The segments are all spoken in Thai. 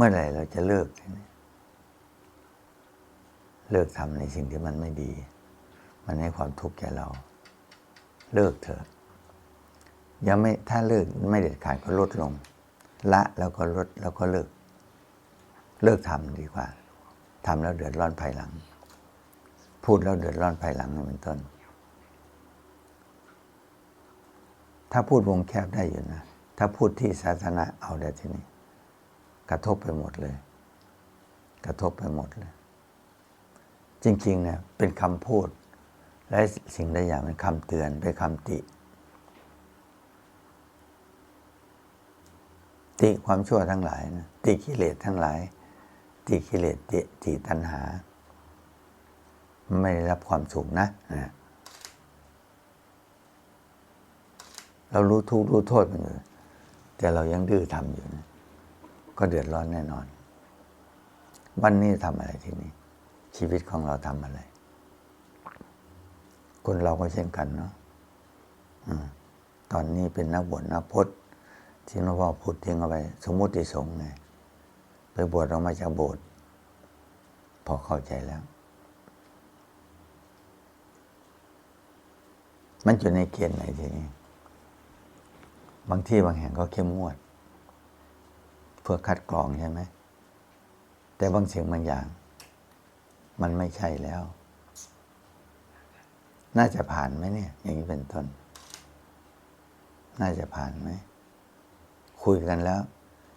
มื่อไหร่เราจะเลิก เลิกทำในสิ่งที่มันไม่ดี มันให้ความทุกข์แก่เรา เลิกเถอะยังไม่ถ้าเลิกไม่เด็ดขาดก็ลดลง ละแล้วก็ลดแล้วก็เลิก เลิกทำดีกว่าทำแล้วเดือดร้อนภายหลัง พูดแล้วเดือดร้อนภายหลังเป็นต้น ถ้าพูดวงแคบได้อยู่นะ ถ้าพูดที่สาธารณะเอาได้ที่นี่ กระทบไปหมดเลย กระทบไปหมดเลย จริงๆเนี่ยเป็นคำพูด และสิ่งใดอย่างเป็นคำเตือนเป็นคำติ ติความชั่วทั้งหลายนะติกิเลสทั้งหลาย ติกิเลสติติตัณหา ไม่ได้รับความสุขนะนะเรารู้ทุกข์รู้โทษมันอยู่แต่เรายังดื้อทำอยู่นะ ก็เดือดร้อนแน่นอน วันนี้ทำอะไรที่นี่ ชีวิตของเราทำอะไร คนเราก็เช่นกันเนาะอตอนนี้เป็นนักบวชนักพจน์ที่หลวงพ่อพูดทิ้งเอาไปสมมุติสงฆ์ไง ไปบวชออกมาจากโบสถ์พอเข้าใจแล้ว มันอยู่ในเกณฑ์ไหนทีนี้ บางที่บางแห่งก็เข้มงวด เพื่อคัดกรองใช่ไหม แต่บางสิ่งบางอย่าง มันไม่ใช่แล้ว น่าจะผ่านไหมเนี่ย อย่างนี้เป็นต้น น่าจะผ่านไหม คุยกันแล้ว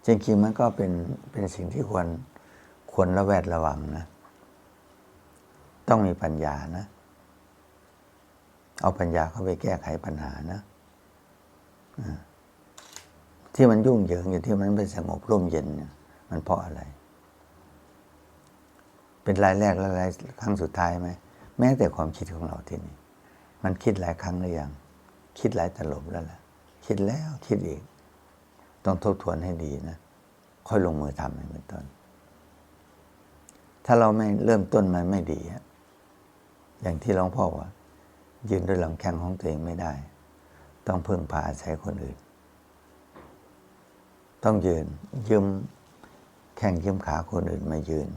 จริงๆมันก็เป็นเป็นสิ่งที่ควรควรระแวดระวังนะ ต้องมีปัญญานะ เอาปัญญาเข้าไปแก้ไขปัญหานะ ที่มันยุ่งเหยิงอยู่ที่มันไม่สงบร่มเย็นมันเพราะอะไร เป็นรายแรกและรายครั้งสุดท้ายไหมแม้แต่ความคิดของเราที่นี่มันคิดหลายครั้งหรือยังคิดหลายตลบแล้วล่ะ คิดแล้วคิดอีก ต้องทบทวนให้ดีนะ ค่อยลงมือทำให้เป็นต้น ถ้าเราไม่เริ่มต้นมันไม่ดีอย่างที่หลวงพ่อว่า ยืนด้วยลำแข้งของตัวเองไม่ได้ ต้องพึ่งพาอาศัยคนอื่น ต้องยืนยืมแข่งยืมขาคนอื่นมายืน